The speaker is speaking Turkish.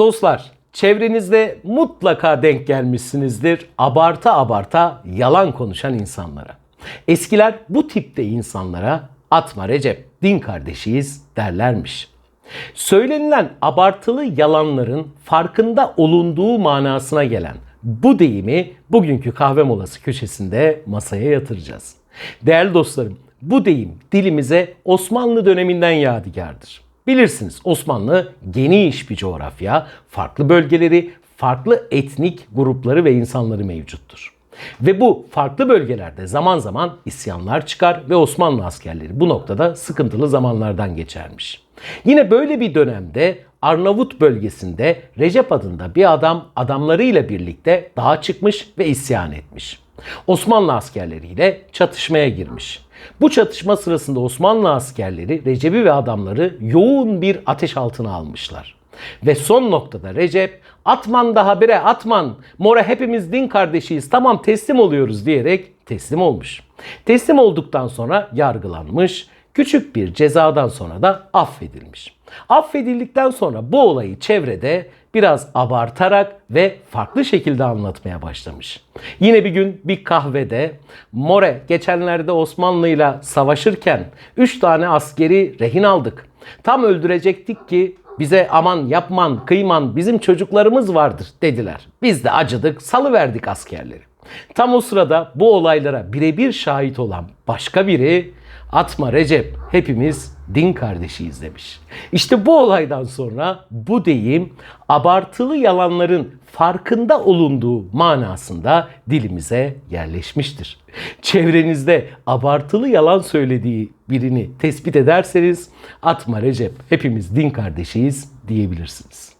Dostlar, çevrenizde mutlaka denk gelmişsinizdir abarta abarta yalan konuşan insanlara. Eskiler bu tipte insanlara atma Recep, din kardeşiyiz derlermiş. Söylenilen abartılı yalanların farkında olunduğu manasına gelen bu deyimi bugünkü kahve molası köşesinde masaya yatıracağız. Değerli dostlarım, bu deyim dilimize Osmanlı döneminden yadigardır. Bilirsiniz Osmanlı geniş bir coğrafya, farklı bölgeleri, farklı etnik grupları ve insanları mevcuttur. Ve bu farklı bölgelerde zaman zaman isyanlar çıkar ve Osmanlı askerleri bu noktada sıkıntılı zamanlardan geçermiş. Yine böyle bir dönemde Arnavut bölgesinde Recep adında bir adam adamlarıyla birlikte dağa çıkmış ve isyan etmiş. Osmanlı askerleriyle çatışmaya girmiş. Bu çatışma sırasında Osmanlı askerleri Recep'i ve adamları yoğun bir ateş altına almışlar. Ve son noktada Recep atman da habire atman mora hepimiz din kardeşiyiz tamam teslim oluyoruz diyerek teslim olmuş. Teslim olduktan sonra yargılanmış küçük bir cezadan sonra da affedilmiş. Affedildikten sonra bu olayı çevrede biraz abartarak ve farklı şekilde anlatmaya başlamış. Yine bir gün bir kahvede More geçenlerde Osmanlı'yla savaşırken 3 tane askeri rehin aldık. Tam öldürecektik ki bize aman yapman kıyman bizim çocuklarımız vardır dediler. Biz de acıdık salıverdik askerleri. Tam o sırada bu olaylara birebir şahit olan başka biri atma Recep hepimiz din kardeşiyiz demiş. İşte bu olaydan sonra bu deyim abartılı yalanların farkında olunduğu manasında dilimize yerleşmiştir. Çevrenizde abartılı yalan söylediği birini tespit ederseniz atma Recep hepimiz din kardeşiyiz diyebilirsiniz.